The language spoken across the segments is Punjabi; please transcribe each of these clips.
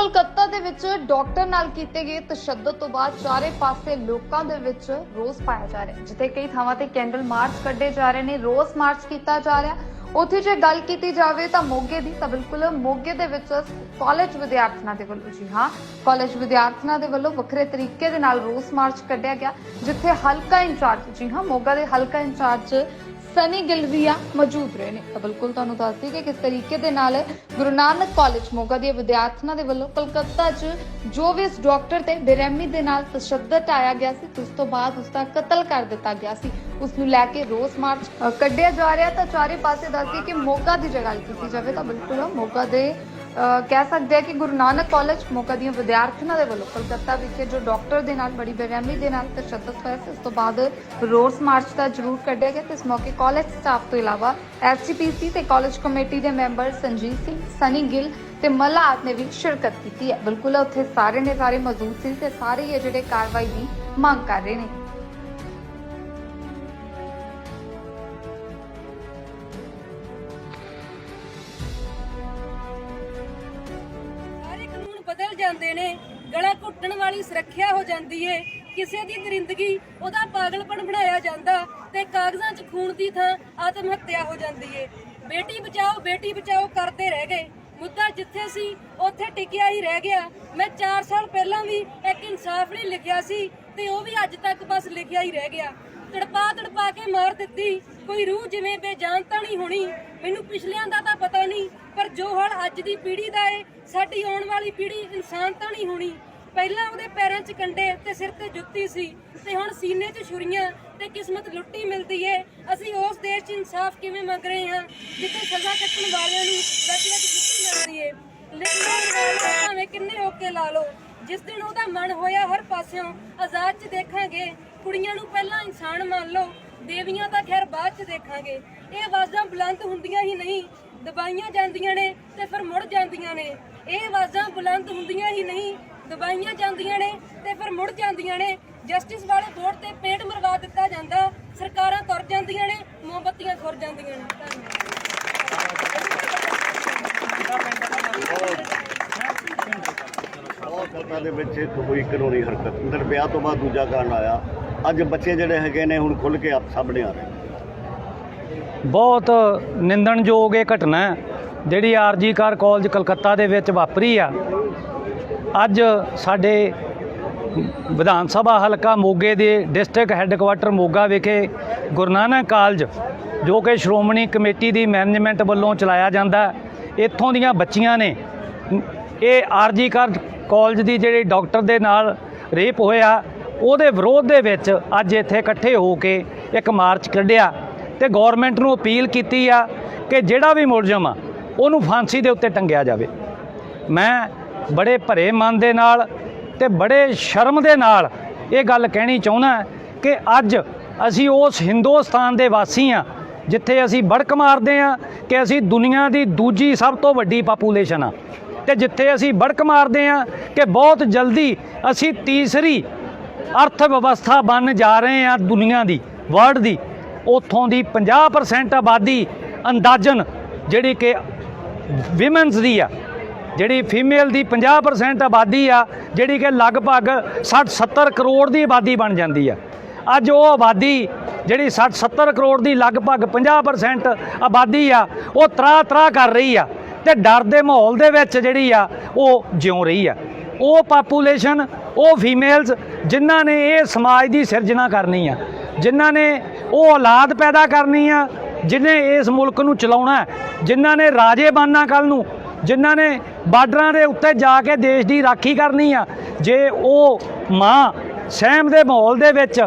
ਕੋਲਕਾਤਾ ਦੇ ਵਿੱਚ ਡਾਕਟਰ ਨਾਲ ਕੀਤੇ ਗਏ ਤਸ਼ੱਦਦ ਤੋਂ ਬਾਅਦ ਚਾਰੇ ਪਾਸੇ ਲੋਕਾਂ ਦੇ ਵਿੱਚ ਰੋਸ ਪਾਇਆ ਜਾ ਰਿਹਾ ਜਿੱਥੇ ਕਈ ਥਾਵਾਂ ਤੇ ਕੈਂਡਲ ਮਾਰਚ ਕੱਢੇ ਜਾ ਰਹੇ ਨੇ, ਰੋਸ ਮਾਰਚ ਕੀਤਾ ਜਾ ਰਿਹਾ ਉੱਥੇ ਜੇ ਗੱਲ ਕੀਤੀ ਜਾਵੇ ਤਾਂ ਮੋਗੇ ਦੀ, ਤਾਂ ਬਿਲਕੁਲ ਮੋਗੇ ਦੇ ਵਿੱਚ ਕਾਲਜ ਵਿਦਿਆਰਥੀਆਂ ਦੇ ਵੱਲੋਂ ਜੀ ਹਾਂ, ਕਾਲਜ ਵਿਦਿਆਰਥੀਆਂ ਦੇ ਵੱਲੋਂ ਵੱਖਰੇ ਤਰੀਕੇ ਦੇ ਨਾਲ ਰੋਸ ਮਾਰਚ ਕੱਢਿਆ ਗਿਆ, ਜਿੱਥੇ ਹਲਕਾ ਇੰਚਾਰਜ, ਜੀ ਹਾਂ, ਮੋਗਾ ਦੇ ਹਲਕਾ ਇੰਚਾਰਜ ਸਨੀ ਗਿਲਵੀਆ ਮੌਜੂਦ ਰਹੇ ਨੇ। ਤਾਂ ਬਿਲਕੁਲ ਤੁਹਾਨੂੰ ਦੱਸਦੀ ਕਿ ਕਿਸ ਤਰੀਕੇ ਦੇ ਨਾਲ ਗੁਰੂ ਨਾਨਕ ਕਾਲਜ ਮੋਗਾ ਦੇ ਵਿਦਿਆਰਥੀਆਂ ਦੇ ਵੱਲੋਂ ਕਲਕੱਤਾ 'ਚ ਜੋ ਵੀ ਇਸ ਡਾਕਟਰ ਤੇ ਬੇਰਹਿਮੀ ਦੇ ਨਾਲ ਤਸ਼ੱਦਦ ਆਇਆ ਗਿਆ ਸੀ ਉਸ ਤੋਂ ਬਾਅਦ ਉਸ ਦਾ ਕਤਲ ਕਰ ਦਿੱਤਾ ਗਿਆ ਸੀ। ਉਸ ਨੂੰ ਲੈ ਕੇ ਰੋਸ ਮਾਰਚ ਅ, ਕੱਢਿਆ ਜਾ ਰਿਹਾ। ਤਾਂ ਚਾਰੇ ਪਾਸੇ ਦੱਸਦੀ ਕਿ ਮੋਗਾ ਦੀ ਜੇ ਗੱਲ ਕੀਤੀ ਜਾਵੇ ਤਾਂ ਬਿਲਕੁਲ ਮੋਗਾ ਦੇ ਕਹਿ ਸਕਦੇ ਆ ਕਿ ਗੁਰੂ ਨਾਨਕ ਕਾਲਜ ਮੋਗਾ ਦੀਆਂ ਵਿਦਿਆਰਥੀਆਂ ਦੇ ਵੱਲੋਂ ਕਲਕੱਤਾ ਵਿਖੇ ਜੋ ਡਾਕਟਰ ਦੇ ਨਾਲ, ਬੜੀ ਬੇਰਹਿਮੀ ਦੇ ਨਾਲ ਤਸ਼ੱਦਦ ਹੋਇਆ ਸੀ, ਉਸ ਤੋਂ ਬਾਅਦ ਰੋਸ ਮਾਰਚ ਦਾ ਜ਼ਰੂਰ ਕੱਢਿਆ ਗਿਆ ਤੇ ਇਸ ਮੌਕੇ ਕਾਲਜ ਸਟਾਫ ਤੋਂ ਇਲਾਵਾ ਐਸਜੀਪੀਸੀ ਤੇ ਕਾਲਜ ਕਮੇਟੀ ਦੇ ਮੈਂਬਰ ਸੰਜੀਤ ਸਿੰਘ ਸਨੀ ਗਿੱਲ ਤੇ ਮਲਾਤ ਨੇ ਵੀ ਸ਼ਿਰਕਤ ਕੀਤੀ ਹੈ। ਬਿਲਕੁਲ ਉੱਥੇ ਸਾਰੇ ਨੇ ਸਾਰੇ ਮੌਜੂਦ ਸੀ ਤੇ ਸਾਰੇ ਇਹ ਜਿਹੜੇ ਕਾਰਵਾਈ ਦੀ ਮੰਗ ਕਰ ਰਹੇ ਨੇ। ਬਦਲ ਜਾਂਦੇ ਨੇ, ਗਲਾ ਘੁੱਟਣ ਵਾਲੀ ਸੁਰੱਖਿਆ ਹੋ ਜਾਂਦੀ ਏ। ਕਿਸੇ ਦੀ ਦਰਿੰਦਗੀ ਉਹਦਾ ਪਾਗਲਪਣ ਬਣਾਇਆ ਜਾਂਦਾ ਤੇ ਕਾਗਜ਼ਾਂ 'ਚ ਖੂਨ ਦੀ ਥਾਂ ਆਤਮ ਹੱਤਿਆ ਹੋ ਜਾਂਦੀ ਏ। ਬੇਟੀ ਬਚਾਓ ਬੇਟੀ ਬਚਾਓ ਕਰਦੇ ਰਹਿ ਗਏ। ਮੁੱਦਾ ਜਿੱਥੇ ਸੀ, ਉੱਥੇ ਟਿਕਿਆ ਹੀ ਰਹਿ ਗਿਆ। ਮੈਂ 4 ਸਾਲ ਪਹਿਲਾਂ ਵੀ ਇੱਕ ਇਨਸਾਫ ਲਈ ਲਿਖਿਆ ਸੀ ਤੇ ਉਹ ਵੀ ਅੱਜ ਤੱਕ ਬਸ ਲਿਖਿਆ ਹੀ ਰਹਿ ਗਿਆ। ਤੜਪਾ ਤੜਪਾ ਕੇ ਮਾਰ ਦਿੱਤੀ। ਕੋਈ ਰੂਹ ਜਿਵੇਂ ਬੇਜਾਨ ਤਾਂ ਨਹੀਂ ਹੋਣੀ। ਮੈਨੂੰ ਪਿਛਲਿਆਂ ਦਾ ਤਾਂ ਪਤਾ ਨਹੀਂ, ਪਰ ਜੋ ਹਾਲ ਅੱਜ ਦੀ ਪੀੜ੍ਹੀ ਦਾ ਏ ਸਾਡੀ ਆਉਣ ਵਾਲੀ ਪੀੜ੍ਹੀ ਇਨਸਾਨ ਤਾਂ ਨਹੀਂ ਹੋਣੀ। ਪਹਿਲਾਂ ਉਹਦੇ ਪੈਰਾਂ 'ਚ ਕੰਡੇ ਤੇ ਸਿਰ ਤੇ ਜੁੱਤੀ ਸੀ ਤੇ ਹੁਣ ਸੀਨੇ 'ਚ ਛੁਰੀਆਂ ਤੇ ਕਿਸਮਤ ਲੁੱਟੀ ਮਿਲਦੀ ਏ। ਅਸੀਂ ਉਸ ਦੇਸ਼ 'ਚ ਇਨਸਾਫ ਕਿਵੇਂ ਮੰਗ ਰਹੇ ਹਾਂ? ਜਿੱਥੇ ਸਜ਼ਾ ਕੱਟਣ ਵਾਲਿਆਂ ਨੂੰ ਵਿੱਚ ਵਿੱਚ ਜੁੱਤੀ ਮਿਲਦੀ ਏ। ਲਿਖਣਾ ਭਾਵੇਂ ਕਿੰਨੇ ਹੋਕੇ ਲਾ ਲਓ, ਜਿਸ ਦਿਨ ਉਹਦਾ ਮਨ ਹੋਇਆ ਹਰ ਪਾਸਿਓਂ ਆਜ਼ਾਦ 'ਚ ਦੇਖਾਂਗੇ। ਕੁੜੀਆਂ ਨੂੰ ਪਹਿਲਾਂ ਇਨਸਾਨ ਮੰਨ ਲਓ, ਦੇਵੀਆਂ ਤਾਂ ਖੈਰ ਬਾਅਦ 'ਚ ਦੇਖਾਂਗੇ। ਇਹ ਆਵਾਜ਼ਾਂ ਬੁਲੰਦ ਹੁੰਦੀਆਂ ਹੀ ਨਹੀਂ, ਦਬਾਈਆਂ ਜਾਂਦੀਆਂ ਨੇ ਤੇ ਫਿਰ ਮੁੜ ਜਾਂਦੀਆਂ ਨੇ। ਇਹ ਆਵਾਜ਼ਾਂ ਬੁਲੰਦ ਹੁੰਦੀਆਂ ਹੀ ਨਹੀਂ ਦਬਾਈਆਂ ਜਾਂਦੀਆਂ ਨੇ ਤੇ ਫਿਰ ਮੁੜ ਜਾਂਦੀਆਂ ਨੇ। ਜਸਟਿਸ ਵਾਲੇ ਬੋਰਡ ਤੇ ਪੇਟ ਮਰਵਾ ਦਿੱਤਾ ਜਾਂਦਾ ਸਰਕਾਰਾਂ ਤੁਰ ਜਾਂਦੀਆਂ ਨੇ ਮੋਮਬੱਤੀਆਂ ਖੁਰ ਜਾਂਦੀਆਂ ਨੇ। ਧੰਨਵਾਦ ਦੇ ਵਿੱਚ ਇੱਕ ਹੋਈ ਕਾਨੂੰਨੀ ਹਰਕਤ ਅੰਦਰ ਵਿਆਹ ਤੋਂ ਬਾਅਦ ਦੂਜਾ ਕਾਰਨ ਆਇਆ। ਅੱਜ ਬੱਚੇ ਜਿਹੜੇ ਹੈਗੇ ਨੇ ਹੁਣ ਖੁੱਲ ਕੇ ਆਪ ਸਾਹਮਣੇ ਆ ਰਹੇ। ਬਹੁਤ ਨਿੰਦਣਯੋਗ ਇਹ ਘਟਨਾ ਹੈ। ਜਿਹੜੀ ਆਰਜੀ ਕਾਰ ਕਾਲਜ ਕਲਕੱਤਾ ਦੇ ਵਿੱਚ ਵਾਪਰੀ ਆ, ਅੱਜ ਸਾਡੇ ਵਿਧਾਨ ਸਭਾ ਹਲਕਾ ਮੋਗੇ ਦੇ ਡਿਸਟ੍ਰਿਕਟ ਹੈੱਡਕੁਆਟਰ ਮੋਗਾ ਵਿਖੇ ਗੁਰੂ ਨਾਨਕ ਕਾਲਜ, ਜੋ ਕਿ ਸ਼੍ਰੋਮਣੀ ਕਮੇਟੀ ਦੀ ਮੈਨੇਜਮੈਂਟ ਵੱਲੋਂ ਚਲਾਇਆ ਜਾਂਦਾ, ਇੱਥੋਂ ਦੀਆਂ ਬੱਚੀਆਂ ਨੇ, ਇਹ ਆਰਜੀ ਕਾਰ ਕਾਲਜ ਦੀ ਜਿਹੜੀ ਡਾਕਟਰ ਦੇ ਨਾਲ ਰੇਪ ਹੋਇਆ, ਉਹਦੇ ਵਿਰੋਧ ਦੇ ਵਿੱਚ ਅੱਜ ਇੱਥੇ ਇਕੱਠੇ ਹੋ ਕੇ ਇੱਕ ਮਾਰਚ ਕੱਢਿਆ ਤੇ ਗਵਰਨਮੈਂਟ ਨੂੰ ਅਪੀਲ ਕੀਤੀ ਆ ਕਿ ਜਿਹੜਾ ਵੀ ਮੁਲਜ਼ਮ ਆ ਉਹਨੂੰ ਫਾਂਸੀ ਦੇ ਉੱਤੇ ਟੰਗਿਆ ਜਾਵੇ। ਮੈਂ ਬੜੇ ਭਰੇ ਮਨ ਦੇ ਨਾਲ ਤੇ ਬੜੇ ਸ਼ਰਮ ਦੇ ਨਾਲ ਇਹ ਗੱਲ ਕਹਿਣੀ ਚਾਹੁੰਦਾ ਕਿ ਅੱਜ ਅਸੀਂ ਉਸ ਹਿੰਦੁਸਤਾਨ ਦੇ ਵਾਸੀ ਆ ਜਿੱਥੇ ਅਸੀਂ ਬੜਕ ਮਾਰਦੇ ਆ ਕਿ ਅਸੀਂ ਦੁਨੀਆ ਦੀ ਦੂਜੀ ਸਭ ਤੋਂ ਵੱਡੀ ਪਾਪੂਲੇਸ਼ਨ ਆ ਤੇ ਜਿੱਥੇ ਅਸੀਂ ਬੜਕ ਮਾਰਦੇ ਆ ਕਿ ਬਹੁਤ ਜਲਦੀ ਅਸੀਂ ਤੀਸਰੀ ਅਰਥ ਵਿਵਸਥਾ ਬਣ ਜਾ ਰਹੇ ਆ ਦੁਨੀਆ ਦੀ ਵਰਲਡ ਦੀ, ਉਥੋਂ ਦੀ 50% ਆਬਾਦੀ ਅੰਦਾਜ਼ਨ ਜਿਹੜੀ ਕਿ ਵਿਮਨਸ ਦੀ ਆ, ਜਿਹੜੀ ਫੀਮੇਲ ਦੀ 50% ਆਬਾਦੀ ਆ, ਜਿਹੜੀ ਕਿ ਲਗਭਗ 60 70 ਕਰੋੜ ਦੀ ਆਬਾਦੀ ਬਣ ਜਾਂਦੀ ਆ। ਅੱਜ ਉਹ ਆਬਾਦੀ ਜਿਹੜੀ 60 70 ਕਰੋੜ ਦੀ ਲਗਭਗ 50% ਆਬਾਦੀ ਆ, ਉਹ ਤਰਾ ਤਰਾ ਕਰ ਰਹੀ ਆ ਤੇ ਡਰ ਦੇ ਮਾਹੌਲ ਦੇ ਵਿੱਚ ਜਿਹੜੀ ਆ, ਉਹ ਜਿਉਂ ਰਹੀ ਆ। ਉਹ ਪਾਪੂਲੇਸ਼ਨ ਉਹ ਫੀਮੇਲਸ ਜਿਨ੍ਹਾਂ ਨੇ ਇਹ ਸਮਾਜ ਦੀ ਸਿਰਜਣਾ ਕਰਨੀ ਆ, ਜਿਨ੍ਹਾਂ ਨੇ ਉਹ ਔਲਾਦ ਪੈਦਾ ਕਰਨੀ ਆ ਜਿਨੇ ਇਸ ਮੁਲਕ ਨੂੰ ਚਲਾਉਣਾ ਜਿਨ੍ਹਾਂ ਨੇ ਰਾਜੇ ਬਣਨਾ ਕੱਲ ਨੂੰ, ਜਿਨ੍ਹਾਂ ਨੇ ਬਾਰਡਰਾਂ ਦੇ ਉੱਤੇ ਜਾ ਕੇ ਦੇਸ਼ ਦੀ ਰਾਖੀ ਕਰਨੀ ਆ, ਜੇ ਉਹ ਮਾਂ ਸਹਿਮ ਦੇ ਮਾਹੌਲ ਦੇ ਵਿੱਚ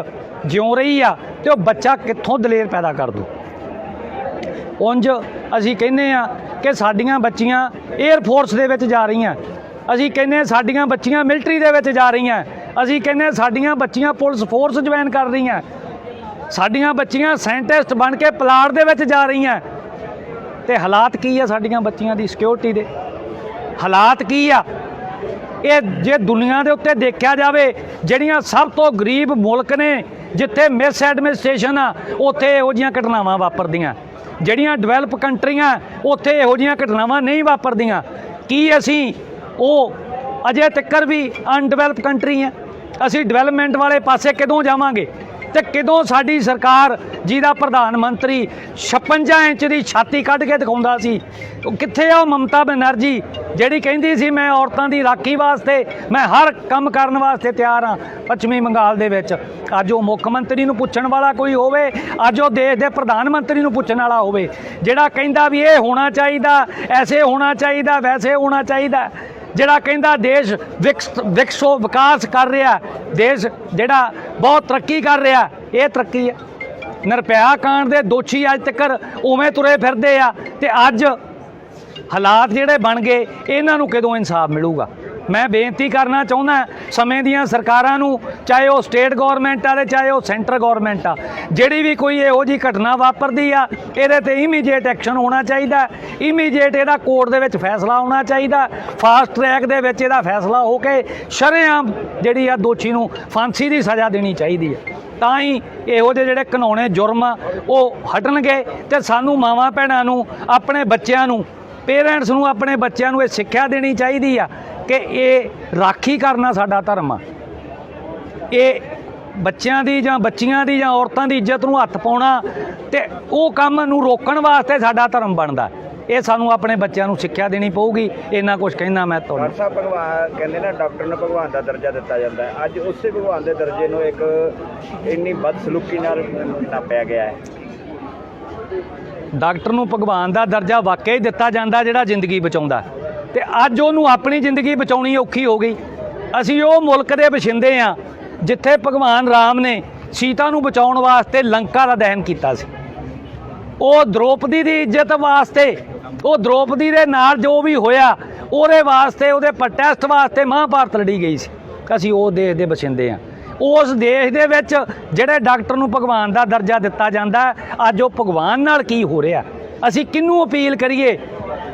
ਜਿਉ ਰਹੀ ਆ, ਤੇ ਉਹ ਬੱਚਾ ਕਿੱਥੋਂ ਦਲੇਰ ਪੈਦਾ ਕਰ ਦੂ? ਉਂਝ ਅਸੀਂ ਕਹਿੰਦੇ ਆ ਕਿ ਸਾਡੀਆਂ ਬੱਚੀਆਂ 에ਅਰ ਫੋਰਸ ਦੇ ਵਿੱਚ ਜਾ ਰਹੀਆਂ, ਅਸੀਂ ਕਹਿੰਦੇ ਸਾਡੀਆਂ ਬੱਚੀਆਂ ਮਿਲਟਰੀ ਦੇ ਵਿੱਚ ਜਾ ਰਹੀਆਂ, ਅਸੀਂ ਕਹਿੰਦੇ ਸਾਡੀਆਂ ਬੱਚੀਆਂ ਪੁਲਿਸ ਫੋਰਸ ਜੁਆਇਨ ਕਰ ਰਹੀਆਂ ਸਾਡੀਆਂ ਬੱਚੀਆਂ ਸਾਇੰਟਿਸਟ ਬਣ ਕੇ ਪਲਾਟ ਦੇ ਵਿੱਚ ਜਾ ਰਹੀਆਂ। ਤੇ ਹਾਲਾਤ ਕੀ ਆ ਸਾਡੀਆਂ ਬੱਚੀਆਂ ਦੀ ਸਿਕਿਉਰਿਟੀ ਦੇ? ਹਾਲਾਤ ਕੀ ਆ? ਇਹ ਜੇ ਦੁਨੀਆ ਦੇ ਉੱਤੇ ਦੇਖਿਆ ਜਾਵੇ, ਜਿਹੜੀਆਂ ਸਭ ਤੋਂ ਗਰੀਬ ਮੁਲਕ ਨੇ, ਜਿੱਥੇ ਮਿਸ ਐਡਮਿਨਿਸਟ੍ਰੇਸ਼ਨ ਆ, ਉੱਥੇ ਇਹੋ ਜੀਆਂ ਘਟਨਾਵਾਂ ਵਾਪਰਦੀਆਂ। ਜਿਹੜੀਆਂ ਡਿਵੈਲਪ ਕੰਟਰੀਆਂ, ਉੱਥੇ ਇਹੋ ਜੀਆਂ ਘਟਨਾਵਾਂ ਨਹੀਂ ਵਾਪਰਦੀਆਂ। ਕੀ ਅਸੀਂ, ਉਹ ਅਜੇ ਤੱਕਰ ਵੀ ਅਨਡਿਵੈਲਪ ਕੰਟਰੀ ਹੈ ਅਸੀਂ ਡਿਵੈਲਪਮੈਂਟ ਵਾਲੇ ਪਾਸੇ ਕਦੋਂ ਜਾਵਾਂਗੇ? ਤੇ ਕਿਦੋਂ ਸਾਡੀ ਸਰਕਾਰ ਜਿਹਦਾ ਪ੍ਰਧਾਨ ਮੰਤਰੀ 56 ਇੰਚ ਦੀ ਛਾਤੀ ਕੱਢ ਕੇ ਦਿਖਾਉਂਦਾ ਸੀ, ਉਹ ਕਿੱਥੇ ਆ ਉਹ ਮਮਤਾ ਬੈਨਰਜੀ, ਜਿਹੜੀ ਕਹਿੰਦੀ ਸੀ ਮੈਂ ਔਰਤਾਂ ਦੀ ਰਾਖੀ ਵਾਸਤੇ, ਮੈਂ ਹਰ ਕੰਮ ਕਰਨ ਵਾਸਤੇ ਤਿਆਰ ਹਾਂ ਪੱਛਮੀ ਬੰਗਾਲ ਦੇ ਵਿੱਚ। ਅੱਜ ਉਹ ਮੁੱਖ ਮੰਤਰੀ ਨੂੰ ਪੁੱਛਣ ਵਾਲਾ ਕੋਈ ਹੋਵੇ, ਅੱਜ ਉਹ ਦੇਸ਼ ਦੇ ਪ੍ਰਧਾਨ ਮੰਤਰੀ ਨੂੰ ਪੁੱਛਣ ਵਾਲਾ ਹੋਵੇ, ਜਿਹੜਾ ਕਹਿੰਦਾ ਵੀ ਇਹ ਹੋਣਾ ਚਾਹੀਦਾ, ਐਸੇ ਹੋਣਾ ਚਾਹੀਦਾ, ਵੈਸੇ ਹੋਣਾ ਚਾਹੀਦਾ। ਜਿਹੜਾ ਕਹਿੰਦਾ ਦੇਸ਼ ਵਿਕਸ, ਵਿਕਸੋ ਵਿਕਾਸ ਕਰ ਰਿਹਾ, ਦੇਸ਼ ਜਿਹੜਾ ਬਹੁਤ ਤਰੱਕੀ ਕਰ ਰਿਹਾ, ਇਹ ਤਰੱਕੀ ਹੈ ਨਿਰਭਇਆ ਕਾਂਡ ਦੇ ਦੋਸ਼ੀ ਅੱਜ ਤੱਕ ਉਵੇਂ ਤੁਰੇ ਫਿਰਦੇ ਆ ਤੇ ਅੱਜ ਹਾਲਾਤ ਜਿਹੜੇ ਬਣ ਗਏ, ਇਹਨਾਂ ਨੂੰ ਕਦੋਂ ਇਨਸਾਫ ਮਿਲੂਗਾ? ਮੈਂ ਬੇਨਤੀ ਕਰਨਾ ਚਾਹੁੰਦਾ ਸਮੇਂ ਦੀਆਂ ਸਰਕਾਰਾਂ ਨੂੰ, ਚਾਹੇ ਉਹ ਸਟੇਟ ਗਵਰਨਮੈਂਟ ਆ ਤੇ ਚਾਹੇ ਉਹ ਸੈਂਟਰ ਗਵਰਨਮੈਂਟ ਆ, ਜਿਹੜੀ ਵੀ ਕੋਈ ਇਹੋ ਜੀ ਘਟਨਾ ਵਾਪਰਦੀ ਆ, ਇਹਦੇ ਤੇ ਇਮੀਡੀਏਟ ਐਕਸ਼ਨ ਹੋਣਾ ਚਾਹੀਦਾ ਇਮੀਡੀਏਟ ਇਹਦਾ ਕੋਰਟ ਦੇ ਵਿੱਚ ਫੈਸਲਾ ਹੋਣਾ ਚਾਹੀਦਾ ਫਾਸਟ ਟਰੈਕ ਦੇ ਵਿੱਚ ਇਹਦਾ ਫੈਸਲਾ ਹੋ ਕੇ ਸ਼ਰੇਆਮ ਜਿਹੜੀ ਆ ਦੋਸ਼ੀ ਨੂੰ ਫਾਂਸੀ ਦੀ ਸਜ਼ਾ ਦੇਣੀ ਚਾਹੀਦੀ ਹੈ। ਤਾਂ ਹੀ ਇਹੋ ਜਿਹੇ ਜਿਹੜੇ ਕਾਨੂੰਨੇ ਜੁਰਮ ਆ, ਉਹ ਹਟਣਗੇ ਤੇ ਸਾਨੂੰ ਮਾਵਾਂ ਭੈਣਾਂ ਨੂੰ, ਆਪਣੇ ਬੱਚਿਆਂ ਨੂੰ ਪੇਰੈਂਟਸ ਨੂੰ ਆਪਣੇ ਬੱਚਿਆਂ ਨੂੰ ਇਹ ਸਿੱਖਿਆ ਦੇਣੀ ਚਾਹੀਦੀ ਆ। ਕਿ ਇਹ ਰਾਖੀ ਕਰਨਾ ਸਾਡਾ ਧਰਮ ਆ। ਇਹ ਬੱਚਿਆਂ ਦੀ ਜਾਂ ਬੱਚੀਆਂ ਦੀ ਜਾਂ ਔਰਤਾਂ ਦੀ ਇੱਜ਼ਤ ਨੂੰ ਹੱਥ ਪਾਉਣਾ ਤੇ ਉਹ ਕੰਮ ਨੂੰ ਰੋਕਣ ਵਾਸਤੇ ਸਾਡਾ ਧਰਮ ਬਣਦਾ। ਇਹ ਸਾਨੂੰ ਆਪਣੇ ਬੱਚਿਆਂ ਨੂੰ ਸਿੱਖਿਆ ਦੇਣੀ ਪਊਗੀ। ਇੰਨਾ ਕੁਝ ਕਹਿਣਾ ਮੈਂ ਤੁਹਾਨੂੰ। ਡਾਕਟਰ ਸਾਹਿਬ ਭਗਵਾਨ ਕਹਿੰਦੇ ਨਾ ਡਾਕਟਰ ਨੂੰ ਭਗਵਾਨ ਦਾ ਦਰਜਾ ਦਿੱਤਾ ਜਾਂਦਾ ਹੈ। ਅੱਜ ਉਸੇ ਭਗਵਾਨ ਦੇ ਦਰਜੇ ਨੂੰ ਇੱਕ ਇੰਨੀ ਬਦਸਲੂਕੀ ਨਾਲ ਨਾਪਿਆ ਗਿਆ ਹੈ। ਡਾਕਟਰ ਨੂੰ ਭਗਵਾਨ ਦਾ ਦਰਜਾ ਵਾਕਿਆ ਹੀ ਦਿੱਤਾ ਜਾਂਦਾ ਜਿਹੜਾ ਜ਼ਿੰਦਗੀ ਬਚਾਉਂਦਾ। ਤੇ ਅੱਜ ਉਹਨੂੰ ਆਪਣੀ ਜ਼ਿੰਦਗੀ ਬਚਾਉਣੀ ਔਖੀ ਹੋ ਗਈ। ਅਸੀਂ ਉਹ ਮੁਲਕ ਦੇ ਵਸਿੰਦੇ ਆ, ਜਿੱਥੇ ਭਗਵਾਨ ਰਾਮ ਨੇ ਸੀਤਾ ਨੂੰ ਬਚਾਉਣ ਵਾਸਤੇ ਲੰਕਾ ਦਾ ਦਹਨ ਕੀਤਾ ਸੀ। ਉਹ ਦ੍ਰੋਪਦੀ ਦੀ ਇੱਜ਼ਤ ਵਾਸਤੇ, ਉਹ ਦ੍ਰੋਪਦੀ ਦੇ ਨਾਲ ਜੋ ਵੀ ਹੋਇਆ, ਉਹਦੇ ਵਾਸਤੇ, ਉਹਦੇ ਪ੍ਰੋਟੈਸਟ ਵਾਸਤੇ ਮਹਾਭਾਰਤ ਲੜੀ ਗਈ ਸੀ। ਅਸੀਂ ਉਹ ਦੇਸ਼ ਦੇ ਵਸਿੰਦੇ ਆ। ਉਸ ਦੇਸ਼ ਦੇ ਵਿੱਚ ਜਿਹੜੇ ਡਾਕਟਰ ਨੂੰ ਭਗਵਾਨ ਦਾ ਦਰਜਾ ਦਿੱਤਾ ਜਾਂਦਾ, ਅੱਜ ਉਹ ਭਗਵਾਨ ਨਾਲ ਕੀ ਹੋ ਰਿਹਾ? ਅਸੀਂ ਕਿਹਨੂੰ ਅਪੀਲ ਕਰੀਏ?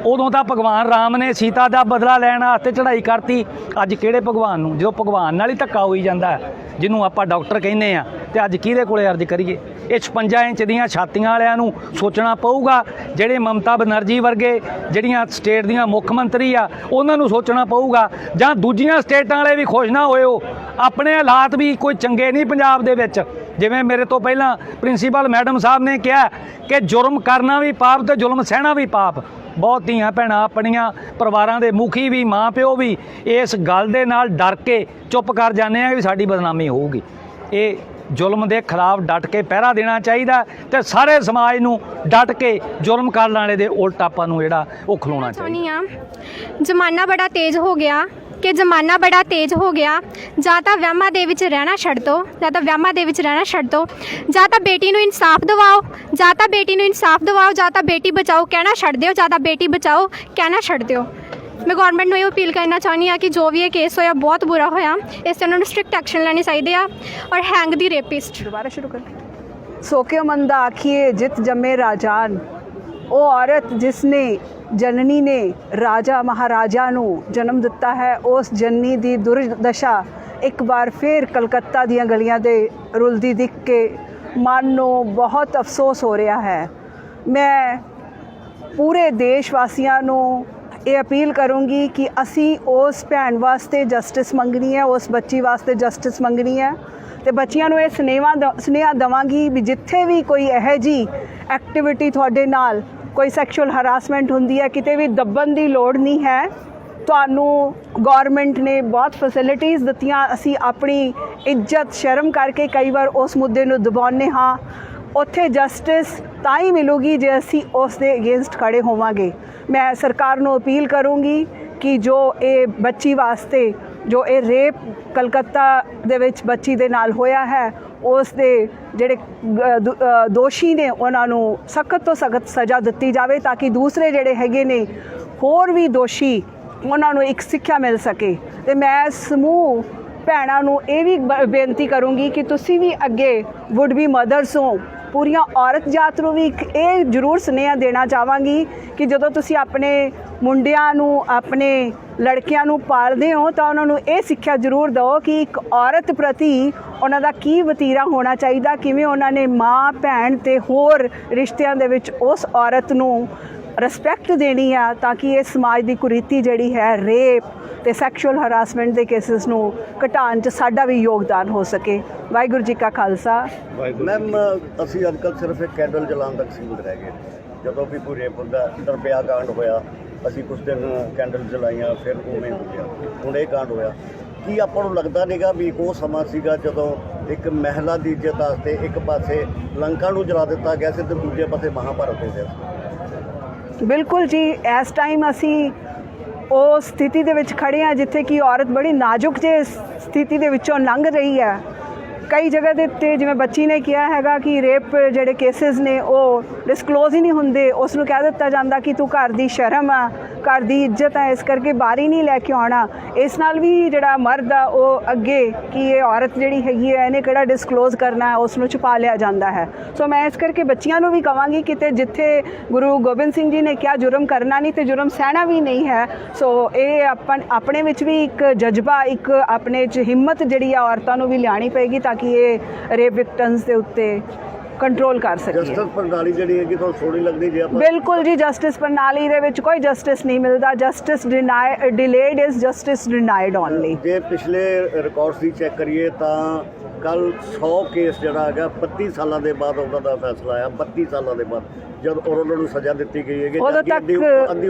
ਉਦੋਂ ਤਾਂ ਭਗਵਾਨ ਰਾਮ ਨੇ ਸੀਤਾ ਦਾ ਬਦਲਾ ਲੈਣ ਵਾਸਤੇ ਚੜ੍ਹਾਈ ਕਰਤੀ। ਅੱਜ ਕਿਹੜੇ ਭਗਵਾਨ ਨੂੰ? ਜਦੋਂ ਭਗਵਾਨ ਨਾਲ ਹੀ ਧੱਕਾ ਹੋਈ ਜਾਂਦਾ ਜਿਹਨੂੰ ਆਪਾਂ ਡਾਕਟਰ ਕਹਿੰਦੇ ਆ ਤੇ ਅੱਜ ਕਿਹਦੇ ਕੋਲੇ ਅਰਜ਼ ਕਰੀਏ? ਇਹ 56 ਇੰਚ ਦੀਆਂ ਛਾਤੀਆਂ ਵਾਲਿਆਂ ਨੂੰ ਸੋਚਣਾ ਪਊਗਾ, ਜਿਹੜੇ ਮਮਤਾ ਬਨਰਜੀ ਵਰਗੇ, ਜਿਹੜੀਆਂ ਸਟੇਟ ਦੀਆਂ ਮੁੱਖ ਮੰਤਰੀ ਆ, ਉਹਨਾਂ ਨੂੰ ਸੋਚਣਾ ਪਊਗਾ। ਜਾਂ ਦੂਜੀਆਂ ਸਟੇਟਾਂ ਵਾਲੇ ਵੀ ਖੁਸ਼ ਨਾ ਹੋਇਓ। ਆਪਣੇ ਹਾਲਾਤ ਵੀ ਕੋਈ ਚੰਗੇ ਨਹੀਂ ਪੰਜਾਬ ਦੇ ਵਿੱਚ। ਜਿਵੇਂ ਮੇਰੇ ਤੋਂ ਪਹਿਲਾਂ ਪ੍ਰਿੰਸੀਪਲ ਮੈਡਮ ਸਾਹਿਬ ਨੇ ਕਿਹਾ ਕਿ ਜੁਰਮ ਕਰਨਾ ਵੀ ਪਾਪ ਤੇ ਜ਼ੁਲਮ ਸਹਿਣਾ ਵੀ ਪਾਪ। ਬਹੁਤ ਧੀਆਂ ਭੈਣਾਂ ਆਪਣੀਆਂ ਪਰਿਵਾਰਾਂ ਦੇ ਮੁਖੀ ਵੀ ਮਾਂ ਪਿਓ ਵੀ ਇਸ ਗੱਲ ਦੇ ਨਾਲ ਡਰ ਕੇ ਚੁੱਪ ਕਰ ਜਾਂਦੇ ਆ ਵੀ ਸਾਡੀ ਬਦਨਾਮੀ ਹੋਊਗੀ। ਇਹ ਜ਼ੁਲਮ ਦੇ ਖਿਲਾਫ ਡਟ ਕੇ ਪਹਿਰਾ ਦੇਣਾ ਚਾਹੀਦਾ ਤੇ ਸਾਰੇ ਸਮਾਜ ਨੂੰ ਡਟ ਕੇ ਜ਼ੁਲਮ ਕਰਨ ਵਾਲੇ ਦੇ ਉਲਟ ਆਪਾਂ ਨੂੰ ਜਿਹੜਾ ਉਹ ਖਲੋਣਾ ਚਾਹੀਦਾ। ਜ਼ਮਾਨਾ ਬੜਾ ਤੇਜ਼ ਹੋ ਗਿਆ। ਕਿ ਜ਼ਮਾਨਾ ਬੜਾ ਤੇਜ਼ ਹੋ ਗਿਆ। ਜਾਂ ਤਾਂ ਵਹਿਮਾਂ ਦੇ ਵਿੱਚ ਰਹਿਣਾ ਛੱਡ ਦੋ, ਜਾਂ ਤਾਂ ਵਹਿਮਾਂ ਦੇ ਵਿੱਚ ਰਹਿਣਾ ਛੱਡ ਦੋ। ਜਾਂ ਤਾਂ ਬੇਟੀ ਨੂੰ ਇਨਸਾਫ ਦਿਵਾਓ, ਜਾਂ ਤਾਂ ਬੇਟੀ ਨੂੰ ਇਨਸਾਫ ਦਿਵਾਓ, ਜਾਂ ਤਾਂ ਬੇਟੀ ਬਚਾਓ, ਕਹਿਣਾ ਛੱਡ ਦਿਓ, ਜਾਂ ਤਾਂ ਬੇਟੀ ਬਚਾਓ, ਕਹਿਣਾ ਛੱਡ ਦਿਓ। ਮੈਂ ਗਵਰਨਮੈਂਟ ਨੂੰ ਇਹ ਅਪੀਲ ਕਰਨਾ ਚਾਹੁੰਦੀ ਆ ਕਿ ਜੋ ਵੀ ਇਹ ਕੇਸ ਹੋਇਆ, ਬਹੁਤ ਬੁਰਾ ਹੋਇਆ। ਇਸ ਤੇ ਉਹਨਾਂ ਨੂੰ ਸਟ੍ਰਿਕਟ ਐਕਸ਼ਨ ਲੈਣੇ ਚਾਹੀਦੇ ਆ ਔਰ ਹੈਂਗ ਦੀ ਰੇਪਿਸਟ ਦੁਬਾਰਾ ਸ਼ੁਰੂ ਕਰ। ਸੋਕਿਓ ਮੰਦਾ ਆਖੀਏ, ਜਿਤ ਜੰਮੇ ਰਾਜਾਨ। ਉਹ ਔਰਤ ਜਿਸ ਨੇ ਜਨਨੀ ਨੇ ਰਾਜਾ ਮਹਾਰਾਜਾ ਨੂੰ ਜਨਮ ਦਿੱਤਾ ਹੈ। ਉਸ ਜਨਨੀ ਦੀ ਦੁਰਦਸ਼ਾ ਇੱਕ ਵਾਰ ਫੇਰ ਕਲਕੱਤਾ ਦੀਆਂ ਗਲੀਆਂ ਦੇ ਰੁਲਦੀ ਦਿਖ ਕੇ ਮਨ ਨੂੰ ਬਹੁਤ ਅਫਸੋਸ ਹੋ ਰਿਹਾ ਹੈ। ਮੈਂ ਪੂਰੇ ਦੇਸ਼ ਵਾਸੀਆਂ ਨੂੰ ਇਹ ਅਪੀਲ ਕਰੂੰਗੀ ਕਿ ਅਸੀਂ ਉਸ ਭੈਣ ਵਾਸਤੇ ਜਸਟਿਸ ਮੰਗਣੀ ਹੈ, ਉਸ ਬੱਚੀ ਵਾਸਤੇ ਜਸਟਿਸ ਮੰਗਣੀ ਹੈ ਤੇ ਬੱਚਿਆਂ ਨੂੰ ਇਹ ਸੁਨੇਹਾ ਦ- ਸੁਨੇਹਾ ਦਵਾਂਗੀ ਵੀ ਜਿੱਥੇ ਵੀ ਕੋਈ ਇਹੋ ਜੀ ਐਕਟੀਵਿਟੀ ਤੁਹਾਡੇ ਨਾਲ ਕੋਈ ਸੈਕਸ਼ੂਅਲ ਹਰਾਸਮੈਂਟ ਹੁੰਦੀ ਹੈ, ਕਿਤੇ ਵੀ ਦੱਬਣ ਦੀ ਲੋੜ ਨਹੀਂ ਹੈ। ਤੁਹਾਨੂੰ ਗਵਰਨਮੈਂਟ ਨੇ ਬਹੁਤ ਫੈਸਿਲਿਟੀਆਂ ਦਿੱਤੀਆਂ। ਅਸੀਂ ਆਪਣੀ ਇੱਜ਼ਤ ਸ਼ਰਮ ਕਰਕੇ ਕਈ ਵਾਰ ਉਸ ਮੁੱਦੇ ਨੂੰ ਦਬਾਉਂਦੇ ਹਾਂ। ਉੱਥੇ ਜਸਟਿਸ ਤਾਂ ਹੀ ਮਿਲੂਗੀ ਜੇ ਅਸੀਂ ਉਸ ਦੇ ਅਗੇਂਸਟ ਖੜੇ ਹੋਵਾਂਗੇ। ਮੈਂ ਸਰਕਾਰ ਨੂੰ ਅਪੀਲ ਕਰੂੰਗੀ ਕਿ ਜੋ ਇਹ ਬੱਚੀ ਵਾਸਤੇ, ਜੋ ਇਹ ਰੇਪ ਕਲਕੱਤਾ ਦੇ ਵਿੱਚ ਬੱਚੀ ਦੇ ਨਾਲ ਹੋਇਆ ਹੈ ਉਸ ਦੇ ਜਿਹੜੇ ਦੋਸ਼ੀ ਨੇ ਉਹਨਾਂ ਨੂੰ ਸਖਤ ਤੋਂ ਸਖਤ ਸਜ਼ਾ ਦਿੱਤੀ ਜਾਵੇ ਤਾਂ ਕਿ ਦੂਸਰੇ ਜਿਹੜੇ ਹੈਗੇ ਨੇ, ਹੋਰ ਵੀ ਦੋਸ਼ੀ ਉਹਨਾਂ ਨੂੰ ਇੱਕ ਸਿੱਖਿਆ ਮਿਲ ਸਕੇ। ਤੇ ਮੈਂ ਸਮੂਹ ਭੈਣਾਂ ਨੂੰ ਇਹ ਵੀ ਬ- ਬੇਨਤੀ ਕਰੂੰਗੀ ਕਿ ਤੁਸੀਂ ਵੀ ਅੱਗੇ ਵੁੱਡ ਬੀ ਮਦਰਸ ਹੋ ਪੂਰੀਆਂ ਔਰਤ ਜਾਤ ਨੂੰ ਵੀ ਇੱਕ ਇਹ ਜ਼ਰੂਰ ਸੁਨੇਹਾ ਦੇਣਾ ਚਾਹਾਂਗੀ ਕਿ ਜਦੋਂ ਤੁਸੀਂ ਆਪਣੇ ਮੁੰਡਿਆਂ ਨੂੰ, ਆਪਣੇ ਲੜਕਿਆਂ ਨੂੰ ਪਾਲਦੇ ਹੋ ਤਾਂ ਉਹਨਾਂ ਨੂੰ ਇਹ ਸਿੱਖਿਆ ਜ਼ਰੂਰ ਦਿਓ ਕਿ ਇੱਕ ਔਰਤ ਪ੍ਰਤੀ ਉਹਨਾਂ ਦਾ ਕੀ ਵਤੀਰਾ ਹੋਣਾ ਚਾਹੀਦਾ, ਕਿਵੇਂ ਉਹਨਾਂ ਨੇ ਮਾਂ, ਭੈਣ ਤੇ ਹੋਰ ਰਿਸ਼ਤਿਆਂ ਦੇ ਵਿੱਚ ਉਸ ਔਰਤ ਨੂੰ ਰਿਸਪੈਕਟ ਦੇਣੀ ਆ ਤਾਂ ਕਿ ਇਹ ਸਮਾਜ ਦੀ ਕੁਰੀਤੀ ਜਿਹੜੀ ਹੈ ਰੇਪ ਤੇ ਸੈਕਸ਼ੂਅਲ ਹਰਾਸਮੈਂਟ ਦੇ ਕੇਸਿਸ ਨੂੰ ਘਟਾਉਣ 'ਚ ਸਾਡਾ ਵੀ ਯੋਗਦਾਨ ਹੋ ਸਕੇ। ਵਾਹਿਗੁਰੂ ਜੀ ਕਾ ਖਾਲਸਾ। ਮੈਮ ਅਸੀਂ ਅੱਜ ਕੱਲ੍ਹ ਸਿਰਫ ਇੱਕ ਕੈਂਡਲ ਜਲਾਉਣ ਤੱਕ ਸੀਮਿਤ ਰਹਿ ਗਏ। ਜਦੋਂ ਵੀ ਕੋਈ ਰੇਪ ਹੁੰਦਾ ਦਰਪਿਆ ਕਾਂਡ ਹੋਇਆ ਅਸੀਂ ਕੁਝ ਦਿਨ ਕੈਂਡਲ ਜਲਾਈਆਂ ਫਿਰ ਉਵੇਂ ਹੋ ਗਿਆ। ਹੁਣ ਇਹ ਕਾਂਡ ਹੋਇਆ। ਕੀ ਆਪਾਂ ਨੂੰ ਲੱਗਦਾ ਨਹੀਂਗਾ ਵੀ ਉਹ ਸਮਾਂ ਸੀਗਾ ਜਦੋਂ ਇੱਕ ਮਹਿਲਾ ਦੀ ਇੱਜ਼ਤ ਵਾਸਤੇ ਇੱਕ ਪਾਸੇ ਲੰਕਾ ਨੂੰ ਜਲਾ ਦਿੱਤਾ ਗਿਆ ਸੀ ਤੇ ਦੂਜੇ ਪਾਸੇ ਮਹਾਭਾਰਤ ਦੇ ਸੀ ਬਿਲਕੁਲ ਜੀ, ਇਸ ਟਾਈਮ ਅਸੀਂ ਉਹ ਸਥਿਤੀ ਦੇ ਵਿੱਚ ਖੜੇ ਆ ਜਿੱਥੇ ਕਿ ਔਰਤ ਬੜੀ ਨਾਜ਼ੁਕ ਜੇ ਸਥਿਤੀ ਦੇ ਵਿੱਚੋਂ ਲੰਘ ਰਹੀ ਹੈ। ਕਈ ਜਗ੍ਹਾ ਦੇ ਉੱਤੇ ਜਿਵੇਂ ਬੱਚੀ ਨੇ ਕਿਹਾ ਹੈਗਾ ਕਿ ਰੇਪ ਜਿਹੜੇ ਕੇਸਿਸ ਨੇ, ਉਹ ਡਿਸਕਲੋਜ਼ ਹੀ ਨਹੀਂ ਹੁੰਦੇ। ਉਸ ਨੂੰ ਕਹਿ ਦਿੱਤਾ ਜਾਂਦਾ ਕਿ ਤੂੰ ਘਰ ਦੀ ਸ਼ਰਮ ਆ, ਘਰ ਦੀ ਇੱਜ਼ਤ ਆ, ਇਸ ਕਰਕੇ ਬਾਹਰ ਹੀ ਨਹੀਂ ਲੈ ਕੇ ਆਉਣਾ। ਇਸ ਨਾਲ ਵੀ ਜਿਹੜਾ ਮਰਦ ਆ, ਉਹ ਅੱਗੇ ਕਿ ਇਹ ਔਰਤ ਜਿਹੜੀ ਹੈਗੀ ਹੈ ਇਹਨੇ ਕਿਹੜਾ ਡਿਸਕਲੋਜ਼ ਕਰਨਾ ਹੈ ਉਸ ਨੂੰ ਛੁਪਾ ਲਿਆ ਜਾਂਦਾ ਹੈ। ਸੋ ਮੈਂ ਇਸ ਕਰਕੇ ਬੱਚੀਆਂ ਨੂੰ ਵੀ ਕਵਾਂਗੀ ਕਿਤੇ ਜਿੱਥੇ ਗੁਰੂ ਗੋਬਿੰਦ ਸਿੰਘ ਜੀ ਨੇ ਕਿਹਾ ਜੁਰਮ ਕਰਨਾ ਨਹੀਂ ਤੇ ਜੁਰਮ ਸਹਿਣਾ ਵੀ ਨਹੀਂ ਹੈ। ਸੋ ਇਹ ਆਪਾਂ ਆਪਣੇ ਵਿੱਚ ਵੀ ਇੱਕ ਜਜ਼ਬਾ, ਇੱਕ ਆਪਣੇ 'ਚ ਹਿੰਮਤ ਜਿਹੜੀ ਆ ਔਰਤਾਂ ਨੂੰ ਵੀ ਲਿਆਣੀ ਪਏਗੀ ਤਾਂ ਕਿ ਇਹ ਰੇਪ ਵਿਕਟਮਸ ਦੇ ਉੱਤੇ ਕੰਟਰੋਲ ਕਰ ਸਕੀਏ। ਜਸਟਿਸ ਪ੍ਰਣਾਲੀ ਜਿਹੜੀ ਹੈਗੀ ਤੁਹਾਨੂੰ ਸੋਹਣੀ ਲੱਗਦੀ ਜੇ ਆਪਾਂ ਬਿਲਕੁਲ ਜੀ ਜਸਟਿਸ ਪ੍ਰਣਾਲੀ ਦੇ ਵਿੱਚ ਕੋਈ ਜਸਟਿਸ ਨਹੀਂ ਮਿਲਦਾ। Justice deny delayed is justice denied only ਜੇ ਪਿਛਲੇ ਰਿਕਾਰਡਸ ਦੀ ਚੈੱਕ ਕਰੀਏ ਤਾਂ ਕੱਲ 100 ਕੇਸ ਜਿਹੜਾ ਹੈਗਾ 32 ਸਾਲਾਂ ਦੇ ਬਾਅਦ ਉਹਨਾਂ ਦਾ ਫੈਸਲਾ ਆਇਆ 32 ਸਾਲਾਂ ਦੇ ਬਾਅਦ ਜਦ ਉਹਨਾਂ ਨੂੰ ਸਜ਼ਾ ਦਿੱਤੀ ਗਈ ਹੈਗੀ ਉਦੋਂ ਤੱਕ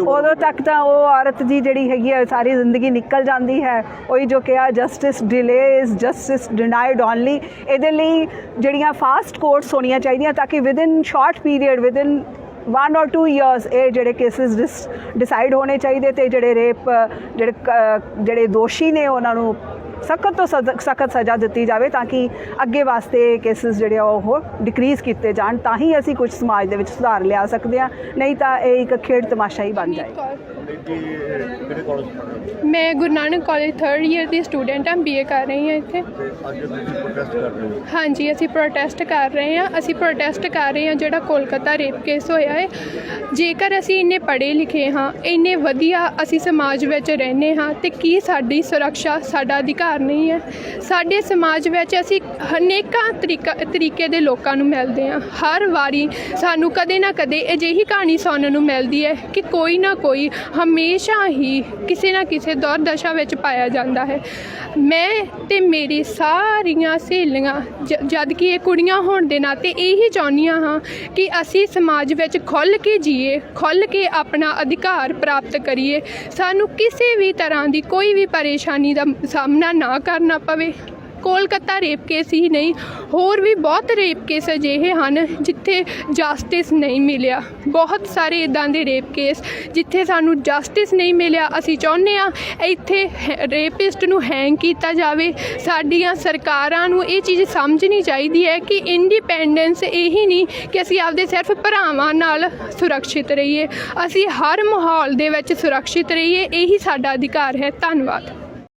ਉਦੋਂ ਤੱਕ ਤਾਂ ਉਹ ਔਰਤ ਦੀ ਜਿਹੜੀ ਹੈਗੀ ਹੈ ਸਾਰੀ ਜ਼ਿੰਦਗੀ ਨਿਕਲ ਜਾਂਦੀ ਹੈ। ਉਹੀ ਜੋ ਕਿਹਾ justice delay is justice denied only ਇਹਦੇ ਲਈ ਜਿਹੜੀਆਂ ਫਾਸਟ ਕੋਰਟਸ ਹੋਣੀਆਂ ਚਾਹੀਦੀਆਂ ਤਾਂ ਕਿ within short period within one or two years ਇਹ ਜਿਹੜੇ ਕੇਸਿਸ ਡਿਸਾਈਡ ਹੋਣੇ ਚਾਹੀਦੇ ਤੇ ਜਿਹੜੇ ਰੇਪ ਜਿਹੜੇ ਜਿਹੜੇ ਦੋਸ਼ੀ ਨੇ ਉਹਨਾਂ ਨੂੰ ਸਖਤ ਤੋਂ ਸਖਤ ਸਜ਼ਾ ਦਿੱਤੀ ਜਾਵੇ ਤਾਂ ਕਿ ਅੱਗੇ ਵਾਸਤੇ ਕੇਸਿਸ ਜਿਹੜੇ ਆ ਉਹ ਡਿਕਰੀਜ਼ ਕੀਤੇ ਜਾਣ, ਤਾਂ ਹੀ ਅਸੀਂ ਕੁਝ ਸਮਾਜ ਦੇ ਵਿੱਚ ਸੁਧਾਰ ਲਿਆ ਸਕਦੇ ਹਾਂ, ਨਹੀਂ ਤਾਂ ਇਹ ਇੱਕ ਖੇਡ ਤਮਾਸ਼ਾ ਹੀ ਬਣ ਜਾਏ ਕਿਹੜੇ ਕਾਲਜ ਪੜ੍ਹਦੇ ਹੋ? ਮੈਂ Guru Nanak college 3rd year ਦੀ ਸਟੂਡੈਂਟ ਹਾਂ ਬੀਏ ਕਰ ਰਹੀ ਹਾਂ ਇੱਥੇ। ਤੇ ਅੱਜ ਤੁਸੀਂ ਪ੍ਰੋਟੈਸਟ ਕਰ ਰਹੇ ਹੋ? ਹਾਂਜੀ ਅਸੀਂ ਪ੍ਰੋਟੈਸਟ ਕਰ ਰਹੇ ਹਾਂ। ਅਸੀਂ ਪ੍ਰੋਟੈਸਟ ਕਰ ਰਹੇ ਹਾਂ ਜਿਹੜਾ ਕੋਲਕਾਤਾ ਰੇਪ ਕੇਸ ਹੋਇਆ ਹੈ। ਜੇਕਰ ਅਸੀਂ ਇੰਨੇ ਪੜ੍ਹੇ ਲਿਖੇ ਹਾਂ ਇੰਨੇ ਵਧੀਆ ਅਸੀਂ ਸਮਾਜ ਵਿੱਚ ਰਹਿੰਦੇ ਹਾਂ ਤੇ ਕੀ ਸਾਡੀ ਸੁਰੱਖਿਆ ਸਾਡਾ ਅਧਿਕਾਰ ਨਹੀਂ ਹੈ? ਸਾਡੇ ਸਮਾਜ ਵਿੱਚ ਅਸੀਂ ਅਨੇਕਾਂ ਤਰੀਕਾ ਤਰੀਕੇ ਦੇ ਲੋਕਾਂ ਨੂੰ ਮਿਲਦੇ ਹਾਂ। ਹਰ ਵਾਰੀ ਸਾਨੂੰ ਕਦੇ ਨਾ ਕਦੇ ਅਜਿਹੀ ਕਹਾਣੀ ਸੁਣਨ ਨੂੰ ਮਿਲਦੀ ਹੈ ਕਿ ਕੋਈ ਨਾ ਕੋਈ ਹਮੇਸ਼ਾ ਹੀ ਕਿਸੇ ਨਾ ਕਿਸੇ ਦੁਰਦਸ਼ਾ ਵਿੱਚ ਪਾਇਆ ਜਾਂਦਾ ਹੈ। ਮੈਂ ਤੇ ਮੇਰੀ ਸਾਰੀਆਂ ਸਹੇਲੀਆਂ, ਜ- ਜਦ ਕਿ ਇਹ ਕੁੜੀਆਂ ਹੋਣ ਦੇ ਨਾਤੇ ਇਹੀ ਚਾਹੁੰਦੀਆਂ ਹਾਂ ਕਿ ਅਸੀਂ ਸਮਾਜ ਵਿੱਚ ਖੁੱਲ੍ਹ ਕੇ ਜੀਏ, ਖੁੱਲ੍ਹ ਕੇ ਆਪਣਾ ਅਧਿਕਾਰ ਪ੍ਰਾਪਤ ਕਰੀਏ, ਸਾਨੂੰ ਕਿਸੇ ਵੀ ਤਰ੍ਹਾਂ ਦੀ ਕੋਈ ਵੀ ਪਰੇਸ਼ਾਨੀ ਦਾ ਸਾਹਮਣਾ ਨਾ ਕਰਨਾ ਪਵੇ। ਕੋਲਕਾਤਾ ਰੇਪ ਕੇਸ ਹੀ ਨਹੀਂ, ਹੋਰ ਵੀ ਬਹੁਤ ਰੇਪ ਕੇਸ ਅਜਿਹੇ ਹਨ ਜਿੱਥੇ ਜਸਟਿਸ ਨਹੀਂ ਮਿਲਿਆ। ਬਹੁਤ ਸਾਰੇ ਇਦਾਂ ਦੇ ਰੇਪ ਕੇਸ ਜਿੱਥੇ ਸਾਨੂੰ ਜਸਟਿਸ ਨਹੀਂ ਮਿਲਿਆ। ਅਸੀਂ ਚਾਹੁੰਦੇ ਆ ਇੱਥੇ ਰੇਪਿਸਟ ਨੂੰ ਹੈਂਗ ਕੀਤਾ ਜਾਵੇ। ਸਾਡੀਆਂ ਸਰਕਾਰਾਂ ਨੂੰ ਇਹ ਚੀਜ਼ ਸਮਝਣੀ ਚਾਹੀਦੀ ਹੈ ਕਿ ਇੰਡੀਪੈਂਡੈਂਸ ਇਹੀ ਨਹੀਂ ਕਿ ਅਸੀਂ ਆਪਦੇ ਸਿਰਫ ਭਰਾਵਾਂ ਨਾਲ ਸੁਰੱਖਿਅਤ ਰਹੀਏ। ਅਸੀਂ ਹਰ ਮਾਹੌਲ ਦੇ ਵਿੱਚ ਸੁਰੱਖਿਅਤ ਰਹੀਏ। ਇਹੀ ਸਾਡਾ ਅਧਿਕਾਰ ਹੈ। ਧੰਨਵਾਦ।